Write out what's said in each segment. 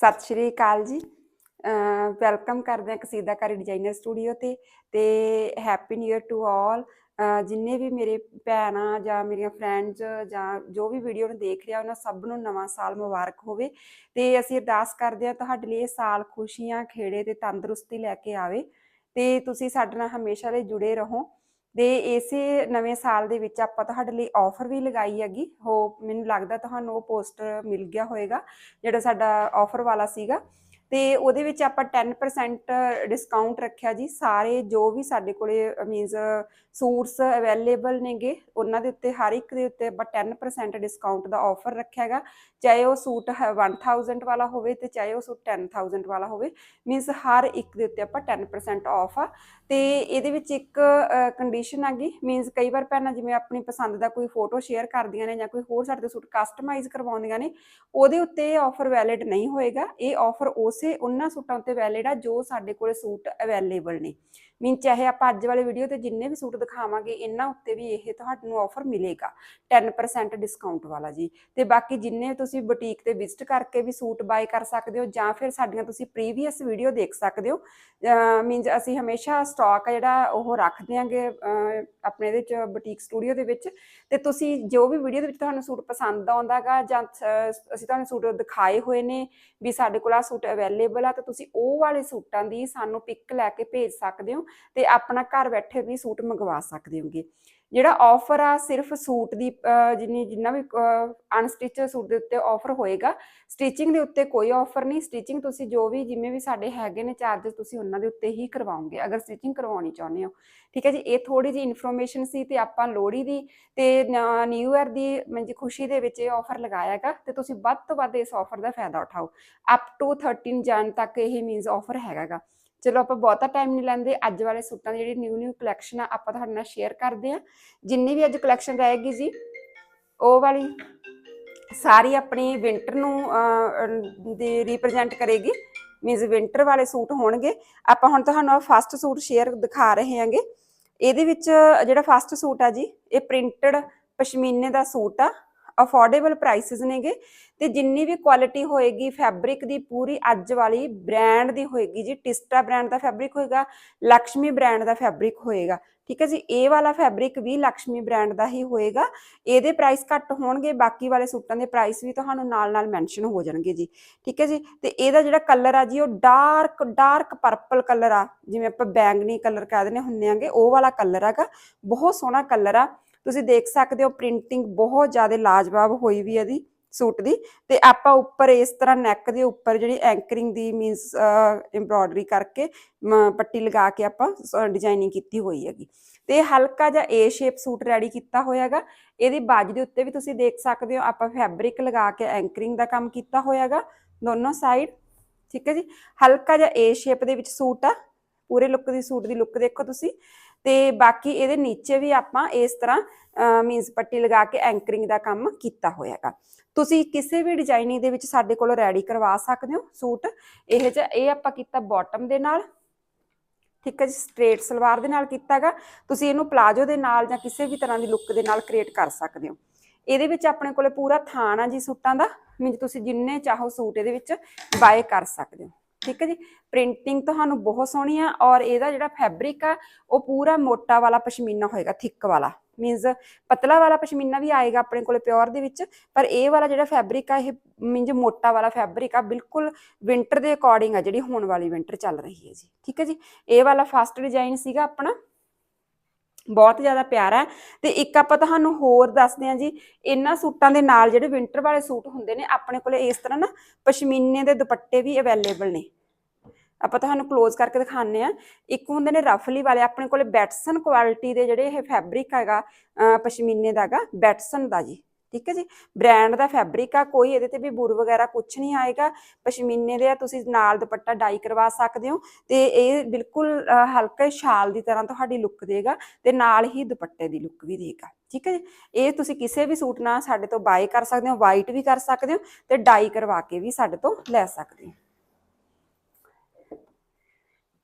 ਸਤਿ ਸ਼੍ਰੀ ਅਕਾਲ ਜੀ। ਵੈਲਕਮ ਕਰਦੇ ਹਾਂ ਕਸੀਦਾਕਾਰੀ ਡਿਜ਼ਾਈਨਰ ਸਟੂਡੀਓ ਤੇ ਤੇ happy new year to all ਜਿੰਨੇ ਵੀ ਮੇਰੇ ਭੈਣਾਂ ਜਾਂ ਮੇਰੀਆਂ ਫਰੈਂਡਸ ਜਾਂ ਜੋ ਵੀ ਵੀਡੀਓ ਨੂੰ ਦੇਖ ਰਿਹਾ, ਉਹਨਾਂ ਸਭ ਨੂੰ ਨਵਾਂ ਸਾਲ ਮੁਬਾਰਕ ਹੋਵੇ। ਤੇ ਅਸੀਂ ਅਰਦਾਸ ਕਰਦੇ ਹਾਂ ਤੁਹਾਡੇ ਲਈ ਇਹ ਸਾਲ ਖੁਸ਼ੀਆਂ, ਖੇੜੇ ਤੇ ਤੰਦਰੁਸਤੀ ਲੈ ਕੇ ਆਵੇ। ਤੇ ਤੁਸੀਂ ਸਾਡੇ ਨਾਲ ਹਮੇਸ਼ਾ ਲਈ ਜੁੜੇ ਰਹੋ। ਤੇ ਇਸੇ ਨਵੇਂ ਸਾਲ ਦੇ ਵਿੱਚ ਆਪਾਂ ਤੁਹਾਡੇ ਲਈ ਆਫਰ ਵੀ ਲਗਾਈ ਹੈਗੀ। ਹੋਪ ਮੈਨੂੰ ਲੱਗਦਾ ਤੁਹਾਨੂੰ ਉਹ ਪੋਸਟਰ ਮਿਲ ਗਿਆ ਹੋਵੇਗਾ ਜਿਹੜਾ ਸਾਡਾ ਆਫਰ ਵਾਲਾ ਸੀਗਾ। ਤੇ ਉਹਦੇ ਵਿੱਚ ਆਪਾਂ 10% ਡਿਸਕਾਊਂਟ ਰੱਖਿਆ ਜੀ। ਸਾਰੇ ਜੋ ਵੀ ਸਾਡੇ ਕੋਲੇ ਮੀਨਸ ਸੂਟਸ ਅਵੇਲੇਬਲ ਨੇਗੇ, ਉਹਨਾਂ ਦੇ ਉੱਤੇ, ਹਰ ਇੱਕ ਦੇ ਉੱਤੇ ਆਪਾਂ 10% ਡਿਸਕਾਊਂਟ ਦਾ ਆਫਰ ਰੱਖਿਆ ਹੈਗਾ। ਚਾਹੇ ਉਹ ਸੂਟ ਹੈ 1000 ਵਾਲਾ ਹੋਵੇ ਤੇ ਚਾਹੇ ਉਹ ਸੂਟ 10000 ਵਾਲਾ ਹੋਵੇ ਮੀਨਸ ਹਰ ਇੱਕ ਦੇ ਉੱਤੇ ਆਪਾਂ 10% ਆਫ ਆ। ਤੇ ਇਹਦੇ ਵਿੱਚ ਇੱਕ ਕੰਡੀਸ਼ਨ ਹੈਗੀ ਮੀਨਸ ਕਈ ਵਾਰ ਭੈਣਾਂ, ਜਿਵੇਂ ਆਪਣੀ ਪਸੰਦ ਦਾ ਕੋਈ ਫੋਟੋ ਸ਼ੇਅਰ ਕਰਦੀਆਂ ਨੇ ਜਾਂ ਕੋਈ ਹੋਰ ਸਾਡੇ ਤੋਂ ਸੂਟ ਕਸਟਮਾਈਜ਼ ਕਰਵਾਉਂਦੀਆਂ ਨੇ, ਉਹਦੇ ਉੱਤੇ ਇਹ ਆਫਰ ਵੈਲਿਡ ਨਹੀਂ ਹੋਏਗਾ। ਇਹ ਆਫਰ ਉਸ ਉਹਨਾਂ ਸੂਟਾਂ ਉੱਤੇ ਵੈਲਿਡ ਆ ਜੋ ਸਾਡੇ ਕੋਲੇ ਸੂਟ ਅਵੇਲੇਬਲ ਨੇ। ਮੀਨ ਚਾਹੇ ਆਪਾਂ ਅੱਜ ਵਾਲੇ ਵੀਡੀਓ ਤੇ ਜਿੰਨੇ ਵੀ ਸੂਟ ਦਿਖਾਵਾਂਗੇ, ਇਹਨਾਂ ਉੱਤੇ ਵੀ ਇਹ ਤੁਹਾਨੂੰ ਆਫਰ ਮਿਲੇਗਾ। 10% ਡਿਸਕਾਊਂਟ ਵਾਲਾ ਜੀ। ਤੇ ਬਾਕੀ ਜਿੰਨੇ ਤੁਸੀਂ ਬੁਟੀਕ ਤੇ ਵਿਜ਼ਿਟ ਕਰਕੇ ਵੀ ਸੂਟ ਬਾਏ ਕਰ ਸਕਦੇ ਹੋ, ਜਾਂ ਫਿਰ ਸਾਡੀਆਂ ਤੁਸੀਂ ਪ੍ਰੀਵੀਅਸ ਵੀਡੀਓ ਦੇਖ ਸਕਦੇ ਹੋ ਮੀਨਸ ਅਸੀਂ ਹਮੇਸ਼ਾ ਸਟਾਕ ਜਿਹੜਾ ਉਹ ਰੱਖ ਦਿਆਂਗੇ ਆਪਣੇ ਇਹਦੇ ਚ ਬੁਟੀਕ ਸਟੂਡੀਓ ਦੇ ਵਿੱਚ। ਤੇ ਤੁਸੀਂ ਜੋ ਵੀ ਵੀਡੀਓ ਦੇ ਵਿੱਚ ਤੁਹਾਨੂੰ ਸੂਟ ਪਸੰਦ ਆਉਂਦਾਗਾ, ਜਾਂ ਅਸੀਂ ਤੁਹਾਨੂੰ ਸੂਟ ਦਿਖਾਏ ਹੋਏ ਨੇ ਵੀ ਸਾਡੇ ਕੋਲ ਆ ਸੂਟ ਅਵੇਲੇਬਲ ਆ, ਤਾਂ ਤੁਸੀਂ ਉਹ ਵਾਲੇ ਸੂਟਾਂ ਦੀ ਸਾਨੂੰ ਪਿਕ ਲੈ ਕੇ ਭੇਜ ਸਕਦੇ ਹੋ। ਤੇ ਆਪਣਾ ਘਰ ਬੈਠੇ ਵੀ ਸੂਟ ਮੰਗਵਾ ਸਕਦੇ ਹੋਗੇ। ਜਿਹੜਾ ਆਫਰ ਆ, ਸਿਰਫ ਸੂਟ ਦੀ ਜਿੰਨੀ, ਜਿੰਨਾ ਵੀ ਅਨਸਟਿਚ ਸੂਟ ਦੇ ਉੱਤੇ ਆਫਰ ਹੋਏਗਾ ਸਟਿਚਿੰਗ ਦੇ ਉੱਤੇ ਕੋਈ ਆਫਰ ਨਹੀਂ। ਸਟਿਚਿੰਗ ਤੁਸੀਂ ਜੋ ਵੀ ਜਿਵੇਂ ਵੀ ਸਾਡੇ ਹੈਗੇ ਨੇ ਚਾਰजेस ਤੁਸੀਂ ਉਹਨਾਂ ਦੇ ਉੱਤੇ ਹੀ ਕਰਵਾਉਂਗੇ ਅਗਰ ਸਟਿਚਿੰਗ ਕਰਵਾਉਣੀ ਚਾਹੁੰਦੇ ਹੋ। ਠੀਕ ਹੈ ਜੀ, ਇਹ ਥੋੜੀ ਜੀ ਇਨਫੋਰਮੇਸ਼ਨ ਸੀ ਤੇ ਆਪਾਂ ਲੋਹੜੀ ਦੀ ਤੇ ਨਿਊ ਇਅਰ ਦੀ ਮੰਜੀ ਖੁਸ਼ੀ ਦੇ ਵਿੱਚ ਇਹ ਆਫਰ ਲਗਾਇਆਗਾ ਤੇ ਤੁਸੀਂ ਵੱਧ ਤੋਂ ਵੱਧ ਇਸ ਆਫਰ ਦਾ ਫਾਇਦਾ ਉਠਾਓ। ਅਪ ਟੂ 13 ਜਨ ਤੱਕ ਇਹ ਮੀਨਸ ਆਫਰ ਹੈਗਾਗਾ ਚਲੋ ਆਪਾਂ ਬਹੁਤਾ ਟਾਈਮ ਨਹੀਂ ਲੈਂਦੇ, ਅੱਜ ਵਾਲੇ ਸੂਟਾਂ ਦੀ ਜਿਹੜੀ ਨਿਊ ਨਿਊ ਕਲੈਕਸ਼ਨ ਆ, ਆਪਾਂ ਤੁਹਾਡੇ ਨਾਲ ਸ਼ੇਅਰ ਕਰਦੇ ਆ ਜਿੰਨੀ ਵੀ ਅੱਜ ਕਲੈਕਸ਼ਨ ਰਹੇਗੀ ਜੀ, ਉਹ ਵਾਲੀ ਸਾਰੀ ਆਪਣੀ ਵਿੰਟਰ ਨੂੰ ਦੀ ਰਿਪਰੈਜ਼ੈਂਟ ਕਰੇਗੀ। ਮੀਨਸ ਵਿੰਟਰ ਵਾਲੇ ਸੂਟ ਹੋਣਗੇ। ਆਪਾਂ ਹੁਣ ਤੁਹਾਨੂੰ ਫਸਟ ਸੂਟ ਸ਼ੇਅਰ ਦਿਖਾ ਰਹੇ ਹਾਂਗੇ। ਇਹਦੇ ਵਿੱਚ ਜਿਹੜਾ ਫਸਟ ਸੂਟ ਆ ਜੀ, ਇਹ ਪ੍ਰਿੰਟਡ ਪਸ਼ਮੀਨੇ ਦਾ ਸੂਟ ਆ। ਅਫੋਰਡੇਬਲ ਪ੍ਰਾਈਸਸ ਨੇਗੇ ਤੇ ਜਿੰਨੀ ਵੀ ਕੁਆਲਿਟੀ ਹੋਏਗੀ ਫੈਬਰਿਕ ਦੀ ਪੂਰੀ ਅੱਜ ਵਾਲੀ ਬ੍ਰਾਂਡ ਦੀ ਹੋਏਗੀ ਜੀ ਟਿਸਟਾ ਬ੍ਰਾਂਡ ਦਾ ਫੈਬਰਿਕ ਹੋਏਗਾ ਲక్ష్ਮੀ ਬ੍ਰਾਂਡ ਦਾ ਫੈਬਰਿਕ ਹੋਏਗਾ, ਠੀਕ ਹੈ ਜੀ, ਇਹ ਵਾਲਾ ਫੈਬਰਿਕ ਵੀ ਲక్ష్ਮੀ ਬ੍ਰਾਂਡ ਦਾ ਹੀ ਹੋਏਗਾ, ਇਹਦੇ ਪ੍ਰਾਈਸ ਘੱਟ ਹੋਣਗੇ, ਬਾਕੀ ਵਾਲੇ ਸੂਟਾਂ ਦੇ ਪ੍ਰਾਈਸ ਵੀ ਤੁਹਾਨੂੰ ਨਾਲ-ਨਾਲ ਮੈਂਸ਼ਨ ਹੋ ਜਾਣਗੇ ਜੀ, ਠੀਕ ਹੈ ਜੀ, ਤੇ ਇਹਦਾ ਜਿਹੜਾ ਕਲਰ ਆ ਜੀ, ਉਹ ਡਾਰਕ ਡਾਰਕ ਪਰਪਲ ਕਲਰ ਆ, ਜਿਵੇਂ ਆਪਾਂ ਬੈਂਗਨੀ ਕਲਰ ਕਹਿ ਦਿੰਦੇ ਹੁੰਨੇ ਆਂਗੇ ਉਹ ਵਾਲਾ ਕਲਰ ਆਗਾ ਬਹੁਤ ਸੋਹਣਾ ਕਲਰ ਆ ਤੁਸੀਂ ਦੇਖ ਸਕਦੇ ਹੋ ਪ੍ਰਿੰਟਿੰਗ ਬਹੁਤ ਜ਼ਿਆਦਾ ਲਾਜਵਾਬ ਹੋਈ ਵੀ ਇਹਦੀ, ਸੂਟ ਦੀ। ਤੇ ਆਪਾਂ ਉੱਪਰ ਇਸ ਤਰ੍ਹਾਂ ਨੈਕ ਦੇ ਉੱਪਰ ਜਿਹੜੀ ਐਂਕਰਿੰਗ ਦੀ ਮੀਨਸ ਐਮਬ੍ਰੋਇਡਰੀ ਕਰਕੇ ਪੱਟੀ ਲਗਾ ਕੇ ਆਪਾਂ ਡਿਜ਼ਾਈਨਿੰਗ ਕੀਤੀ ਹੋਈ ਹੈਗੀ। ਤੇ ਹਲਕਾ ਜਿਹਾ ਏ ਸ਼ੇਪ ਸੂਟ ਰੈਡੀ ਕੀਤਾ ਹੋਇਆਗਾ ਇਹਦੀ ਬਾਜ ਦੇ ਉੱਤੇ ਵੀ ਤੁਸੀਂ ਦੇਖ ਸਕਦੇ ਹੋ, ਆਪਾਂ ਫੈਬਰਿਕ ਲਗਾ ਕੇ ਐਂਕਰਿੰਗ ਦਾ ਕੰਮ ਕੀਤਾ ਹੋਇਆਗਾ ਦੋਨੋਂ ਸਾਈਡ ਠੀਕ ਹੈ ਜੀ? ਹਲਕਾ ਜਿਹਾ ਏ ਸ਼ੇਪ ਦੇ ਵਿੱਚ ਸੂਟ ਆ। ਪੂਰੇ ਲੁੱਕ ਦੀ, ਸੂਟ ਦੀ ਲੁੱਕ ਦੇਖੋ ਤੁਸੀਂ। ਤੇ ਬਾਕੀ ਇਹਦੇ ਨੀਚੇ ਵੀ ਆਪਾਂ ਇਸ ਤਰ੍ਹਾਂ ਮੀਨਸ ਪੱਟੀ ਲਗਾ ਕੇ ਐਂਕਰਿੰਗ ਦਾ ਕੰਮ ਕੀਤਾ ਹੋਇਆਗਾ ਤੁਸੀਂ ਕਿਸੇ ਵੀ ਡਿਜ਼ਾਈਨਿੰਗ ਦੇ ਵਿੱਚ ਸਾਡੇ ਕੋਲ ਰੈਡੀ ਕਰਵਾ ਸਕਦੇ ਹੋ ਸੂਟ। ਇਹ ਚ ਇਹ ਆਪਾਂ ਕੀਤਾ ਬਾਟਮ ਦੇ ਨਾਲ। ਠੀਕ ਹੈ ਜੀ ਸਟ੍ਰੇਟ ਸਲਵਾਰ ਦੇ ਨਾਲ ਕੀਤਾਗਾ ਤੁਸੀਂ ਇਹਨੂੰ ਪਲਾਜੋ ਦੇ ਨਾਲ ਜਾਂ ਕਿਸੇ ਵੀ ਤਰ੍ਹਾਂ ਦੀ ਲੁੱਕ ਦੇ ਨਾਲ ਕ੍ਰੀਏਟ ਕਰ ਸਕਦੇ ਹੋ। ਇਹਦੇ ਵਿੱਚ ਆਪਣੇ ਕੋਲੇ ਪੂਰਾ ਥਾਨ ਆ ਜੀ ਸੂਟਾਂ ਦਾ। ਮੀਨਸ ਤੁਸੀਂ ਜਿੰਨੇ ਚਾਹੋ ਸੂਟ ਇਹਦੇ ਵਿੱਚ ਬਾਏ ਕਰ ਸਕਦੇ ਹੋ। ਠੀਕ ਹੈ ਜੀ? ਪ੍ਰਿੰਟਿੰਗ ਤੁਹਾਨੂੰ ਬਹੁਤ ਸੋਹਣੀ ਆ ਔਰ ਇਹਦਾ ਜਿਹੜਾ ਫੈਬਰਿਕ ਆ, ਉਹ ਪੂਰਾ ਮੋਟਾ ਵਾਲਾ ਪਸ਼ਮੀਨਾ ਹੋਏਗਾ ਥਿੱਕ ਵਾਲਾ। ਮੀਨਸ ਪਤਲਾ ਵਾਲਾ ਪਸ਼ਮੀਨਾ ਵੀ ਆਏਗਾ ਆਪਣੇ ਕੋਲੇ ਪਿਓਰ ਦੇ ਵਿੱਚ, ਪਰ ਇਹ ਵਾਲਾ ਜਿਹੜਾ ਫੈਬਰਿਕ ਆ, ਇਹ ਮੀਨਸ ਮੋਟਾ ਵਾਲਾ ਫੈਬਰਿਕ ਆ, ਬਿਲਕੁਲ ਵਿੰਟਰ ਦੇ ਅਕੋਰਡਿੰਗ ਆ, ਜਿਹੜੀ ਹੋਣ ਵਾਲੀ ਵਿੰਟਰ ਚੱਲ ਰਹੀ ਹੈ ਜੀ। ਠੀਕ ਹੈ ਜੀ? ਇਹ ਵਾਲਾ ਫਸਟ ਡਿਜ਼ਾਈਨ ਸੀਗਾ ਆਪਣਾ। ਬਹੁਤ ਜ਼ਿਆਦਾ ਪਿਆਰਾ ਹੈ। ਤੇ ਇੱਕ ਆਪਾਂ ਤੁਹਾਨੂੰ ਹੋਰ ਦੱਸਦੇ ਹਾਂ ਜੀ, ਇਹਨਾਂ ਸੂਟਾਂ ਦੇ ਨਾਲ ਜਿਹੜੇ ਵਿੰਟਰ ਵਾਲੇ ਸੂਟ ਹੁੰਦੇ ਨੇ, ਆਪਣੇ ਕੋਲੇ ਇਸ ਤਰ੍ਹਾਂ ਨਾ ਪਸ਼ਮੀਨੇ ਦੇ ਦੁਪੱਟੇ ਵੀ ਅਵੇਲੇਬਲ ਨੇ। ਆਪਾਂ ਤੁਹਾਨੂੰ ক্লোਜ਼ ਕਰਕੇ ਦਿਖਾਉਂਦੇ ਆ ਇੱਕ ਹੁੰਦੇ ਨੇ ਰਫਲੀ ਵਾਲੇ, ਆਪਣੇ ਕੋਲੇ ਬੈਟਸਨ ਕੁਆਲਿਟੀ ਦੇ ਜਿਹੜੇ ਇਹ ਫੈਬਰਿਕ ਹੈਗਾ ਪਸ਼ਮੀਨੇ ਦਾਗਾ ਬੈਟਸਨ ਦਾ ਜੀ। ਠੀਕ ਹੈ ਜੀ? ਬ੍ਰਾਂਡ ਦਾ ਫੈਬਰਿਕ ਆ, ਕੋਈ ਇਹਦੇ ਤੇ ਵੀ ਬੁਰ ਵਗੈਰਾ ਕੁਝ ਨਹੀਂ ਆਏਗਾ। ਪਸ਼ਮੀਨੇ ਦੇ ਆ, ਤੁਸੀਂ ਨਾਲ ਦੁਪੱਟਾ ਡਾਈ ਕਰਵਾ ਸਕਦੇ ਹੋ ਤੇ ਇਹ ਬਿਲਕੁਲ ਹਲਕਾ ਸ਼ਾਲ ਦੀ ਤਰ੍ਹਾਂ ਤੁਹਾਡੀ ਲੁੱਕ ਦੇਗਾ ਤੇ ਨਾਲ ਹੀ ਦੁਪੱਟੇ ਦੀ ਲੁੱਕ ਵੀ ਦੇਗਾ। ਠੀਕ ਹੈ ਜੀ? ਇਹ ਤੁਸੀਂ ਕਿਸੇ ਵੀ ਸੂਟ ਨਾਲ ਸਾਡੇ ਤੋਂ ਬਾਏ ਕਰ ਸਕਦੇ ਹੋ ਵਾਈਟ ਵੀ ਕਰ ਸਕਦੇ ਹੋ ਤੇ ਡਾਈ ਕਰਵਾ ਕੇ ਵੀ ਸਾਡੇ ਤੋਂ ਲੈ ਸਕਦੇ ਹੋ।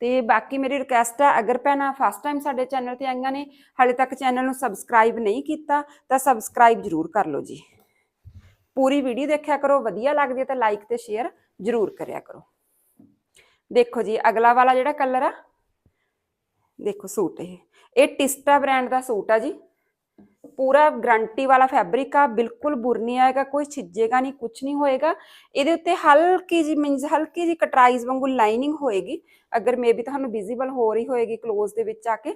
ਤੇ ਬਾਕੀ ਮੇਰੀ ਰਿਕੁਐਸਟ ਹੈ ਅਗਰ ਭੈਣਾਂ ਫਸਟ ਟਾਈਮ ਸਾਡੇ ਚੈਨਲ ਤੇ ਆਈਆਂ ਨੇ, ਹਾਲੇ ਤੱਕ ਚੈਨਲ ਨੂੰ ਸਬਸਕ੍ਰਾਈਬ ਨਹੀਂ ਕੀਤਾ, ਤਾਂ ਸਬਸਕ੍ਰਾਈਬ ਜ਼ਰੂਰ ਕਰ ਲਓ ਜੀ। ਪੂਰੀ ਵੀਡੀਓ ਦੇਖਿਆ ਕਰੋ, ਵਧੀਆ ਲੱਗਦੀ ਹੈ ਤਾਂ ਲਾਈਕ ਤੇ ਸ਼ੇਅਰ ਜ਼ਰੂਰ ਕਰਿਆ ਕਰੋ। ਦੇਖੋ ਜੀ, ਅਗਲਾ ਵਾਲਾ ਜਿਹੜਾ ਕਲਰ ਆ, ਦੇਖੋ ਸੂਟ ਇਹ। ਇਹ ਟਿਸਟਾ ਬ੍ਰਾਂਡ ਦਾ ਸੂਟ ਆ ਜੀ। ਪੂਰਾ ਗਰੰਟੀ ਵਾਲਾ ਫੈਬਰਿਕ ਆ, ਬਿਲਕੁਲ ਬੁਰ ਨਹੀਂ ਆਏਗਾ, ਕੋਈ ਛਿੱਜੇਗਾ ਨਹੀਂ ਕੁਝ ਨਹੀਂ ਹੋਏਗਾ। ਇਹਦੇ ਉੱਤੇ ਹਲਕੀ ਜੀ ਮੀਨਸ ਹਲਕੀ ਜੀ ਕਟਰਾਈਜ਼ ਵਾਂਗੂ ਲਾਈਨਿੰਗ ਹੋਏਗੀ, ਅਗਰ ਮੇਬੀ ਤੁਹਾਨੂੰ ਵਿਜ਼ੀਬਲ ਹੋ ਰਹੀ ਹੋਏਗੀ ক্লোਜ਼ ਦੇ ਵਿੱਚ ਆ ਕੇ।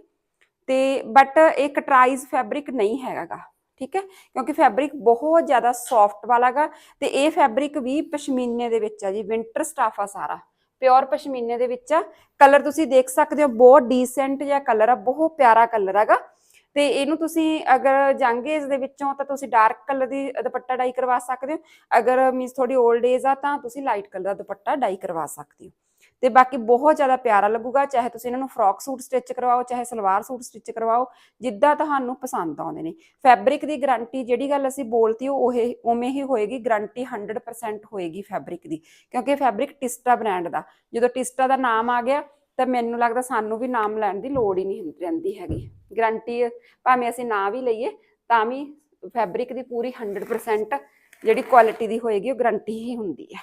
ਤੇ ਬਟ ਇਹ ਕਟਰਾਈਜ਼ ਫੈਬਰਿਕ ਨਹੀਂ ਹੈਗਾਗਾ, ਠੀਕ ਹੈ? ਕਿਉਂਕਿ ਫੈਬਰਿਕ ਬਹੁਤ ਜ਼ਿਆਦਾ ਸੌਫਟ ਵਾਲਾਗਾ ਤੇ ਇਹ ਫੈਬਰਿਕ ਵੀ ਪਸ਼ਮੀਨੇ ਦੇ ਵਿੱਚ ਆ ਜੀ ਵਿੰਟਰ ਸਟਾਫ ਆ ਸਾਰਾ। ਪਿਓਰ ਪਸ਼ਮੀਨੇ ਦੇ ਵਿੱਚ ਆ। ਕਲਰ ਤੁਸੀਂ ਦੇਖ ਸਕਦੇ ਹੋ, ਬਹੁਤ ਡੀਸੈਂਟ ਜਿਹਾ ਕਲਰ ਆ, ਬਹੁਤ ਪਿਆਰਾ ਕਲਰ ਹੈਗਾ ਤੇ ਇਹਨੂੰ ਤੁਸੀਂ ਅਗਰ ਜੰਗ ਏਜ ਦੇ ਵਿੱਚੋਂ ਤਾਂ ਤੁਸੀਂ ਡਾਰਕ ਕਲਰ ਦੀ ਦੁਪੱਟਾ ਡਾਈ ਕਰਵਾ ਸਕਦੇ ਹੋ। ਅਗਰ ਮੀਨਸ ਥੋੜੀ 올ਡ ਏਜ ਆ ਤਾਂ ਤੁਸੀਂ ਲਾਈਟ ਕਲਰ ਦਾ ਦੁਪੱਟਾ ਡਾਈ ਕਰਵਾ ਸਕਦੇ ਹੋ। ਤੇ ਬਾਕੀ ਬਹੁਤ ਜ਼ਿਆਦਾ ਪਿਆਰਾ ਲੱਗੂਗਾ, ਚਾਹੇ ਤੁਸੀਂ ਇਹਨਾਂ ਨੂੰ ਫਰੋਕ ਸੂਟ ਸਟਿਚ ਕਰਵਾਓ, ਚਾਹੇ ਸਲਵਾਰ ਸੂਟ ਸਟਿਚ ਕਰਵਾਓ, ਜਿੱਦਾਂ ਤੁਹਾਨੂੰ ਪਸੰਦ ਆਉਂਦੇ ਨੇ। ਫੈਬਰਿਕ ਦੀ ਗਾਰੰਟੀ ਜਿਹੜੀ ਗੱਲ ਅਸੀਂ ਬੋਲਤੀ ਉਹ ਇਹ ਉਵੇਂ ਹੀ ਹੋਏਗੀ ਗਾਰੰਟੀ 100% ਹੋਏਗੀ ਫੈਬਰਿਕ ਦੀ। ਕਿਉਂਕਿ ਫੈਬਰਿਕ ਟਿਸਟਾ ਬ੍ਰਾਂਡ ਦਾ। ਜਦੋਂ ਟਿਸਟਾ ਦਾ ਨਾਮ ਆ ਗਿਆ ਤਾਂ ਮੈਨੂੰ ਲੱਗਦਾ ਸਾਨੂੰ ਵੀ ਨਾਮ ਲੈਣ ਦੀ ਲੋੜ ਹੀ ਨਹੀਂ ਰਹਿੰਦੀ ਹੈਗੀ। ਗਰੰਟੀ ਭਾਵੇਂ ਅਸੀਂ ਨਾ ਵੀ ਲਈਏ, ਤਾਂ ਵੀ ਫੈਬਰਿਕ ਦੀ ਪੂਰੀ 100% ਜਿਹੜੀ ਕੁਆਲਿਟੀ ਦੀ ਹੋਏਗੀ, ਉਹ ਗਰੰਟੀ ਹੀ ਹੁੰਦੀ ਹੈ।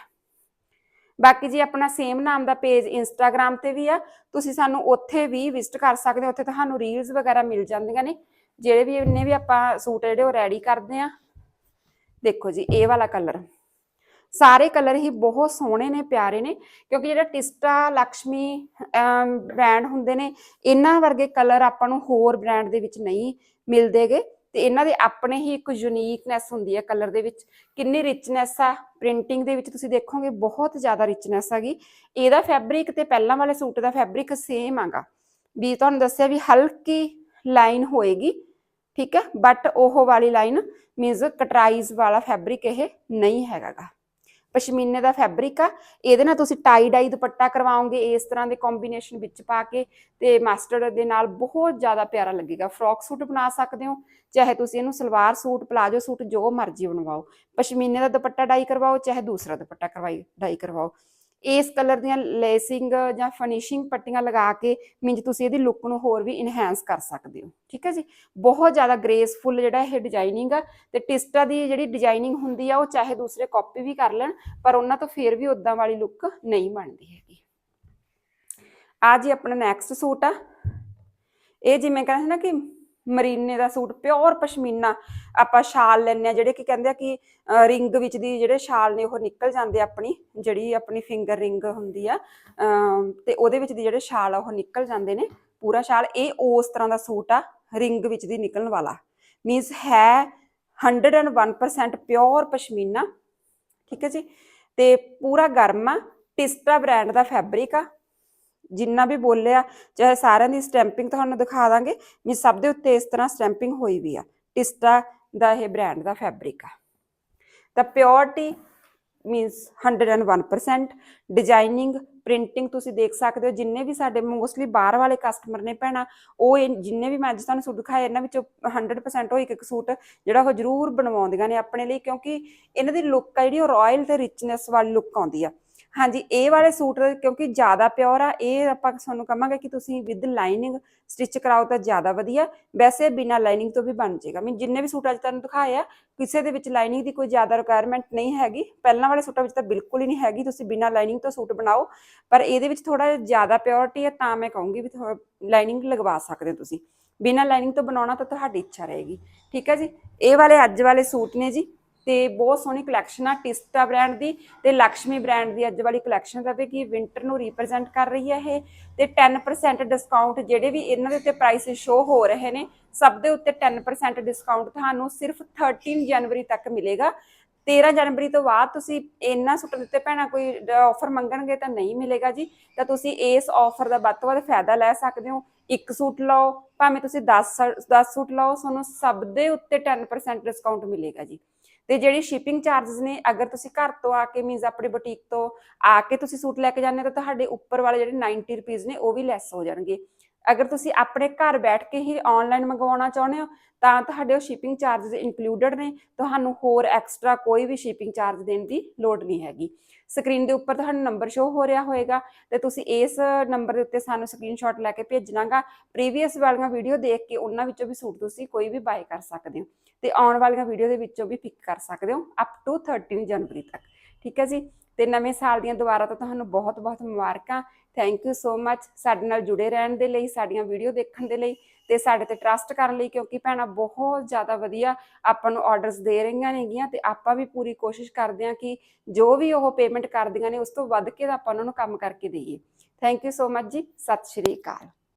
ਬਾਕੀ ਜੀ ਆਪਣਾ ਸੇਮ ਨਾਮ ਦਾ ਪੇਜ ਇੰਸਟਾਗ੍ਰam ਤੇ ਵੀ ਆ, ਤੁਸੀਂ ਸਾਨੂੰ ਉੱਥੇ ਵੀ ਵਿਜ਼ਿਟ ਕਰ ਸਕਦੇ ਹੋ, ਉੱਥੇ ਤੁਹਾਨੂੰ ਰੀਲਸ ਵਗੈਰਾ ਮਿਲ ਜਾਂਦੀਆਂ ਨੇ, ਜਿਹੜੇ ਵੀ ਇੰਨੇ ਵੀ ਆਪਾਂ ਸੂਟ ਜਿਹੜੇ ਉਹ ਰੈਡੀ ਕਰਦੇ ਆ। ਦੇਖੋ ਜੀ, ਇਹ ਵਾਲਾ ਕਲਰ ਸਾਰੇ ਕਲਰ ਹੀ ਬਹੁਤ ਸੋਹਣੇ ਨੇ, ਪਿਆਰੇ ਨੇ, ਕਿਉਂਕਿ ਜਿਹੜਾ ਟਿਸਟਾ ਲక్ష్ਮੀ ਬ੍ਰਾਂਡ ਹੁੰਦੇ ਨੇ, ਇਹਨਾਂ ਵਰਗੇ ਕਲਰ ਆਪਾਂ ਨੂੰ ਹੋਰ ਬ੍ਰਾਂਡ ਦੇ ਵਿੱਚ ਨਹੀਂ ਮਿਲਦੇਗੇ। ਤੇ ਇਹਨਾਂ ਦੇ ਆਪਣੇ ਹੀ ਇੱਕ ਯੂਨੀਕਨੈਸ ਹੁੰਦੀ ਹੈ ਕਲਰ ਦੇ ਵਿੱਚ। ਕਿੰਨੀ ਰਿਚਨੈਸ ਆ ਪ੍ਰਿੰਟਿੰਗ ਦੇ ਵਿੱਚ ਤੁਸੀਂ ਦੇਖੋਗੇ ਬਹੁਤ ਜ਼ਿਆਦਾ ਰਿਚਨੈਸ ਹੈਗੀ ਇਹਦਾ ਫੈਬਰਿਕ ਤੇ ਪਹਿਲਾਂ ਵਾਲੇ ਸੂਟ ਦਾ ਫੈਬਰਿਕ ਸੇਮ ਆਗਾ। ਵੀ ਤੁਹਾਨੂੰ ਦੱਸਿਆ ਵੀ ਹਲਕੀ ਲਾਈਨ ਹੋਏਗੀ, ਠੀਕ ਹੈ ਬਟ ਉਹ ਵਾਲੀ ਲਾਈਨ ਮੀਨਸ ਕਟਰਾਈਜ਼ ਵਾਲਾ ਫੈਬਰਿਕ ਇਹ ਨਹੀਂ ਹੈਗਾਗਾ ਪਸ਼ਮੀਨੇ ਦਾ ਫੈਬਰਿਕ ਆ, ਇਹਦੇ ਨਾਲ ਤੁਸੀਂ ਟਾਈ ਡਾਈ ਦੁਪੱਟਾ ਕਰਵਾਓਗੇ, ਇਸ ਤਰ੍ਹਾਂ ਦੇ ਕੰਬੀਨੇਸ਼ਨ ਵਿੱਚ ਪਾ ਕੇ ਤੇ ਮਾਸਟਰਡ ਦੇ ਨਾਲ ਬਹੁਤ ਜ਼ਿਆਦਾ ਪਿਆਰਾ ਲੱਗੇਗਾ। ਫਰੋਕ ਸੂਟ ਬਣਾ ਸਕਦੇ ਹੋ, ਚਾਹੇ ਤੁਸੀਂ ਇਹਨੂੰ ਸਲਵਾਰ ਸੂਟ, ਪਲਾਜੋ ਸੂਟ, ਜੋ ਮਰਜ਼ੀ ਬਣਵਾਓ। ਪਸ਼ਮੀਨੇ ਦਾ ਦੁਪੱਟਾ ਡਾਈ ਕਰਵਾਓ, ਚਾਹੇ ਦੂਸਰਾ ਦੁਪੱਟਾ ਕਰਵਾਈ ਡਾਈ ਕਰਵਾਓ। ਇਸ ਕਲਰ ਦੀਆਂ ਲੇਸਿੰਗ ਜਾਂ ਫਿਨਿਸ਼ਿੰਗ ਪੱਟੀਆਂ ਲਗਾ ਕੇ ਮੀਨਜ ਤੁਸੀਂ ਇਹਦੀ ਲੁੱਕ ਨੂੰ ਹੋਰ ਵੀ ਇਨਹੈਂਸ ਕਰ ਸਕਦੇ ਹੋ। ਠੀਕ ਹੈ ਜੀ? ਬਹੁਤ ਜ਼ਿਆਦਾ ਗ੍ਰੇਸਫੁਲ ਜਿਹੜਾ ਇਹ ਡਿਜ਼ਾਈਨਿੰਗ ਆ ਤੇ ਟਿਸਟਾ ਦੀ ਜਿਹੜੀ ਡਿਜ਼ਾਈਨਿੰਗ ਹੁੰਦੀ ਆ ਉਹ ਚਾਹੇ ਦੂਸਰੇ ਕਾਪੀ ਵੀ ਕਰ ਲੈਣ, ਪਰ ਉਹਨਾਂ ਤੋਂ ਫੇਰ ਵੀ ਉਦਾਂ ਵਾਲੀ ਲੁੱਕ ਨਹੀਂ ਬਣਦੀ ਹੈਗੀ। ਆ ਜੀ ਆਪਣਾ ਨੈਕਸਟ ਸੂਟ ਆ। ਇਹ ਜਿਵੇਂ ਕਹਿੰਦੇ ਨਾ ਕਿ ਮਰੀਨੇ ਦਾ ਸੂਟ ਪਿਓਰ ਪਸ਼ਮੀਨਾ ਆਪਾਂ ਸ਼ਾਲ ਲੈਣੇ ਆ ਜਿਹੜੇ ਕਿ ਕਹਿੰਦੇ ਆ ਕਿ ਰਿੰਗ ਵਿੱਚ ਦੀ ਜਿਹੜੇ ਸ਼ਾਲ ਨੇ ਉਹ ਨਿਕਲ ਜਾਂਦੇ ਆਪਣੀ, ਜਿਹੜੀ ਆਪਣੀ ਫਿੰਗਰ ਰਿੰਗ ਹੁੰਦੀ ਆ ਅਮ ਤੇ ਉਹਦੇ ਵਿੱਚ ਦੀ ਜਿਹੜੇ ਸ਼ਾਲ ਆ ਉਹ ਨਿਕਲ ਜਾਂਦੇ ਨੇ, ਪੂਰਾ ਸ਼ਾਲ। ਇਹ ਉਸ ਤਰ੍ਹਾਂ ਦਾ ਸੂਟ ਆ ਰਿੰਗ ਵਿੱਚ ਦੀ ਨਿਕਲਣ ਵਾਲਾ। ਮੀਨਸ ਹੈ 101% ਪਿਓਰ ਪਸ਼ਮੀਨਾ। ਠੀਕ ਹੈ ਜੀ? ਤੇ ਪੂਰਾ ਗਰਮ ਆ ਟਿਸਟਾ ਬ੍ਰਾਂਡ ਦਾ ਫੈਬਰਿਕ ਆ ਜਿੰਨਾ ਵੀ ਬੋਲਿਆ ਚਾਹੇ ਸਾਰਿਆਂ ਦੀ ਸਟੈਂਪਿੰਗ ਤੁਹਾਨੂੰ ਦਿਖਾ ਦਾਂਗੇ, ਵੀ ਸਭ ਦੇ ਉੱਤੇ ਇਸ ਤਰ੍ਹਾਂ ਸਟੈਂਪਿੰਗ ਹੋਈ ਵੀ ਆ। ਟਿਸਟਾ ਦਾ ਇਹ ਬ੍ਰਾਂਡ ਦਾ ਫੈਬਰਿਕ ਆ। ਤਾਂ ਪਿਓਰਿਟੀ ਮੀਨਸ 101% ਡਿਜ਼ਾਈਨਿੰਗ ਪ੍ਰਿੰਟਿੰਗ ਤੁਸੀਂ ਦੇਖ ਸਕਦੇ ਹੋ, ਜਿੰਨੇ ਵੀ ਸਾਡੇ ਮੋਸਟਲੀ ਬਾਹਰ ਵਾਲੇ ਕਸਟਮਰ ਨੇ ਭੈਣਾ, ਉਹ ਜਿੰਨੇ ਵੀ ਮੈਂ ਅੱਜ ਤੁਹਾਨੂੰ ਸੂਟ ਦਿਖਾਏ, ਇਹਨਾਂ ਵਿੱਚੋਂ 100% ਉਹ ਇੱਕ ਇੱਕ ਸੂਟ ਜਿਹੜਾ ਉਹ ਜ਼ਰੂਰ ਬਣਵਾਉਂਦੀਆਂ ਨੇ ਆਪਣੇ ਲਈ, ਕਿਉਂਕਿ ਇਹਨਾਂ ਦੀ ਲੁੱਕ ਆ ਜਿਹੜੀ, ਉਹ ਰਾਇਲ ਤੇ ਰਿਚਨੈਸ ਵਾਲੀ ਲੁੱਕ ਆਉਂਦੀ ਆ। ਹਾਂਜੀ, ਇਹ ਵਾਲੇ ਸੂਟ ਕਿਉਂਕਿ ਜ਼ਿਆਦਾ ਪਿਓਰ ਆ, ਇਹ ਆਪਾਂ ਤੁਹਾਨੂੰ ਕਹਾਂਗੇ ਕਿ ਤੁਸੀਂ ਵਿਦ ਲਾਈਨਿੰਗ ਸਟਿਚ ਕਰਾਓ ਤਾਂ ਜ਼ਿਆਦਾ ਵਧੀਆ। ਵੈਸੇ ਬਿਨਾ ਲਾਈਨਿੰਗ ਤੋਂ ਵੀ ਬਣ ਜਾਏਗਾ। ਮੈਂ ਜਿੰਨੇ ਵੀ ਸੂਟ ਅੱਜ ਤੁਹਾਨੂੰ ਦਿਖਾਏ ਆ, ਕਿਸੇ ਦੇ ਵਿੱਚ ਲਾਈਨਿੰਗ ਦੀ ਕੋਈ ਜ਼ਿਆਦਾ ਰਿਕੁਆਇਰਮੈਂਟ ਨਹੀਂ ਹੈਗੀ। ਪਹਿਲਾਂ ਵਾਲੇ ਸੂਟਾਂ ਵਿੱਚ ਤਾਂ ਬਿਲਕੁਲ ਹੀ ਨਹੀਂ ਹੈਗੀ। ਤੁਸੀਂ ਬਿਨਾ ਲਾਈਨਿੰਗ ਤੋਂ ਸੂਟ ਬਣਾਓ। ਪਰ ਇਹਦੇ ਵਿੱਚ ਥੋੜਾ ਜ਼ਿਆਦਾ ਪਿਓਰਟੀ ਹੈ ਤਾਂ ਮੈਂ ਕਹੂੰਗੀ ਵੀ ਲਾਈਨਿੰਗ ਲਗਵਾ ਸਕਦੇ ਹੋ ਤੁਸੀਂ। ਬਿਨਾ ਲਾਈਨਿੰਗ ਤੋਂ ਬਣਾਉਣਾ ਤਾਂ ਤੁਹਾਡੀ ਇੱਛਾ ਰਹੇਗੀ। ਠੀਕ ਹੈ ਜੀ? ਇਹ ਵਾਲੇ ਅੱਜ ਵਾਲੇ ਸੂਟ ਨੇ ਜੀ। ਤੇ ਬਹੁਤ ਸੋਹਣੀ ਕਲੈਕਸ਼ਨ ਆ, ਟਿਸਟਾ ਬ੍ਰਾਂਡ ਦੀ ਤੇ ਲక్ష్ਮੀ ਬ੍ਰਾਂਡ ਦੀ ਅੱਜ ਵਾਲੀ ਕਲੈਕਸ਼ਨ ਰਹੇਗੀ ਕਿ ਵਿੰਟਰ ਨੂੰ ਰਿਪਰੈਜ਼ੈਂਟ ਕਰ ਰਹੀ ਹੈ ਇਹ ਤੇ 10% ਡਿਸਕਾਊਂਟ ਜਿਹੜੇ ਵੀ ਇਹਨਾਂ ਦੇ ਉੱਤੇ ਪ੍ਰਾਈਸ ਸ਼ੋ ਹੋ ਰਹੇ ਨੇ, ਸਭ ਦੇ ਉੱਤੇ 10% ਡਿਸਕਾਊਂਟ ਤੁਹਾਨੂੰ ਸਿਰਫ 13 ਜਨਵਰੀ ਤੱਕ ਮਿਲੇਗਾ। 13 ਜਨਵਰੀ ਤੋਂ ਬਾਅਦ ਤੁਸੀਂ ਇੰਨਾ ਸੂਟ ਦਿੱਤੇ, ਭੈਣਾ ਕੋਈ ਆਫਰ ਮੰਗਣਗੇ ਤਾਂ ਨਹੀਂ ਮਿਲੇਗਾ ਜੀ, ਤਾਂ ਤੁਸੀਂ ਇਸ ਆਫਰ ਦਾ ਵੱਧ ਤੋਂ ਵੱਧ ਫਾਇਦਾ ਲੈ ਸਕਦੇ ਹੋ। ਇੱਕ ਸੂਟ ਲਓ, ਭਾਵੇਂ ਤੁਸੀਂ 10 10 ਸੂਟ ਲਓ, ਤੁਹਾਨੂੰ ਸਭ ਦੇ ਉੱਤੇ 10% ਡਿਸਕਾਊਂਟ ਮਿਲੇਗਾ ਜੀ। ਤੇ ਜਿਹੜੀ ਸ਼ਿਪਿੰਗ ਚਾਰजेस ਨੇ, ਅਗਰ ਤੁਸੀਂ ਘਰ ਤੋਂ ਆ ਕੇ ਮੀਨਸ ਆਪਣੇ ਬੁਟੀਕ ਤੋਂ ਆ ਕੇ ਤੁਸੀਂ ਸੂਟ ਲੈ ਕੇ ਜਾਂਦੇ ਹੋ, ਤਾਂ ਤੁਹਾਡੇ ਉੱਪਰ ਵਾਲੇ ਜਿਹੜੇ 90 ਰੁਪਏ ਨੇ, ਉਹ ਵੀ ਲੈਸ ਹੋ ਜਾਣਗੇ। ਅਗਰ ਤੁਸੀਂ ਆਪਣੇ ਘਰ ਬੈਠ ਕੇ ਹੀ ਆਨਲਾਈਨ ਮੰਗਵਾਉਣਾ ਚਾਹੁੰਦੇ ਹੋ, ਤਾਂ ਤੁਹਾਡੇ ਉਹ ਸ਼ਿਪਿੰਗ ਚਾਰजेस ਇਨਕਲੂਡਡ ਨੇ, ਤੁਹਾਨੂੰ ਹੋਰ ਐਕਸਟਰਾ ਕੋਈ ਵੀ ਸ਼ਿਪਿੰਗ ਚਾਰਜ ਦੇਣ ਦੀ ਲੋੜ ਨਹੀਂ ਹੈਗੀ। ਸਕਰੀਨ ਦੇ ਉੱਪਰ ਤੁਹਾਨੂੰ ਨੰਬਰ ਸ਼ੋ ਹੋ ਰਿਹਾ ਹੋਏਗਾ, ਤੇ ਤੁਸੀਂ ਇਸ ਨੰਬਰ ਦੇ ਉੱਤੇ ਸਾਨੂੰ ਸਕਰੀਨਸ਼ਾਟ ਲੈ ਕੇ ਭੇਜਣਾਗਾ। ਪ੍ਰੀਵੀਅਸ ਵਾਲੀਆਂ ਵੀਡੀਓ ਦੇਖ ਕੇ ਉਹਨਾਂ ਵਿੱਚੋਂ ਵੀ ਸੂਟ ਤੁਸੀਂ ਕੋਈ ਵੀ ਬਾਏ ਕਰ ਸਕਦੇ ਹੋ। ਤੇ ਆਉਣ ਵਾਲੀਆਂ ਵੀਡੀਓ ਦੇ ਵਿੱਚੋਂ ਵੀ ਪਿਕ ਕਰ ਸਕਦੇ ਹੋ ਅਪ ਟੂ 13 ਜਨਵਰੀ ਤੱਕ। ਠੀਕ ਹੈ ਜੀ? ਤੇ ਨਵੇਂ ਸਾਲ ਦੀਆਂ ਦੁਬਾਰਾ ਤੋਂ ਤੁਹਾਨੂੰ ਬਹੁਤ-ਬਹੁਤ ਮੁਬਾਰਕਾਂ। ਥੈਂਕ ਯੂ ਸੋ ਮੱਚ ਸਾਡੇ ਨਾਲ ਜੁੜੇ ਰਹਿਣ ਦੇ ਲਈ, ਸਾਡੀਆਂ ਵੀਡੀਓ ਦੇਖਣ ਦੇ ਲਈ ਤੇ ਸਾਡੇ ਤੇ ਟਰਸਟ ਕਰਨ ਲਈ ਕਿਉਂਕਿ ਭੈਣਾਂ ਬਹੁਤ ਜ਼ਿਆਦਾ ਵਧੀਆ ਆਪਾਂ ਨੂੰ ਆਰਡਰਸ ਦੇ ਰਹੀਆਂ ਨੇਗੀਆਂ ਤੇ ਆਪਾਂ ਵੀ ਪੂਰੀ ਕੋਸ਼ਿਸ਼ ਕਰਦੇ ਹਾਂ ਕਿ ਜੋ ਵੀ ਉਹ ਪੇਮੈਂਟ ਕਰਦੀਆਂ ਨੇ ਉਸ ਤੋਂ ਵੱਧ ਕੇ ਤਾਂ ਆਪਾਂ ਉਹਨਾਂ ਨੂੰ ਕੰਮ ਕਰਕੇ ਦਈਏ। ਥੈਂਕ ਯੂ ਸੋ ਮੱਚ ਜੀ। ਸਤਿ ਸ਼੍ਰੀ ਅਕਾਲ।